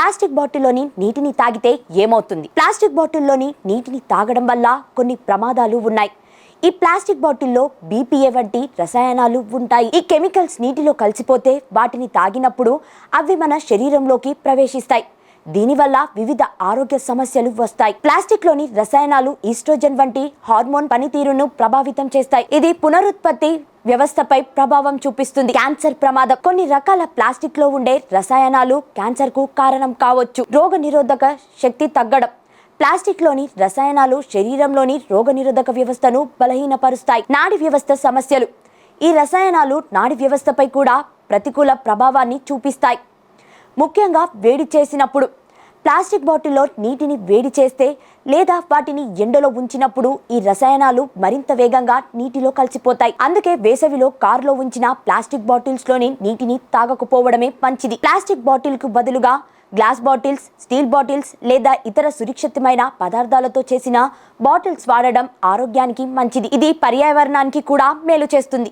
Plastic బాటిల్లోని నీటిని తాగితే ఏమవుతుంది? ప్లాస్టిక్ బాటిల్లోని నీటిని తాగడం వల్ల కొన్ని ప్రమాదాలు ఉన్నాయి. ఈ ప్లాస్టిక్ బాటిల్లో బీపీఏ వంటి రసాయనాలు ఉంటాయి. ఈ కెమికల్స్ నీటిలో కలిసిపోతే వాటిని తాగినప్పుడు అవి మన శరీరంలోకి ప్రవేశిస్తాయి. దీనివల్ల వివిధ ఆరోగ్య సమస్యలు వస్తాయి. ప్లాస్టిక్లోని రసాయనాలు ఈస్ట్రోజన్ వంటి హార్మోన్ పనితీరును ప్రభావితం చేస్తాయి. ఇది పునరుత్పత్తి వ్యవస్థపై ప్రభావం చూపిస్తుంది. క్యాన్సర్ ప్రమాదం కొన్ని రకాల ప్లాస్టిక్లో ఉండే రసాయనాలు క్యాన్సర్కు కారణం కావచ్చు. రోగ నిరోధక శక్తి తగ్గడం. ప్లాస్టిక్లోని రసాయనాలు శరీరంలోని రోగనిరోధక వ్యవస్థను బలహీనపరుస్తాయి. నాడి వ్యవస్థ సమస్యలు. ఈ రసాయనాలు నాడి వ్యవస్థపై కూడా ప్రతికూల ప్రభావాన్ని చూపిస్తాయి. ముఖ్యంగా వేడి చేసినప్పుడు. ప్లాస్టిక్ బాటిల్లో నీటిని వేడి చేస్తే లేదా వాటిని ఎండలో ఉంచినప్పుడు ఈ రసాయనాలు మరింత వేగంగా నీటిలో కలిసిపోతాయి. అందుకే వేసవిలో కారులో ఉంచిన ప్లాస్టిక్ బాటిల్స్లోని నీటిని తాగకపోవడమే మంచిది. ప్లాస్టిక్ బాటిల్కు బదులుగా గ్లాస్ బాటిల్స్ స్టీల్ బాటిల్స్ లేదా ఇతర సురక్షితమైన పదార్థాలతో చేసిన బాటిల్స్ వాడడం ఆరోగ్యానికి మంచిది. ఇది పర్యావరణానికి కూడా మేలు చేస్తుంది.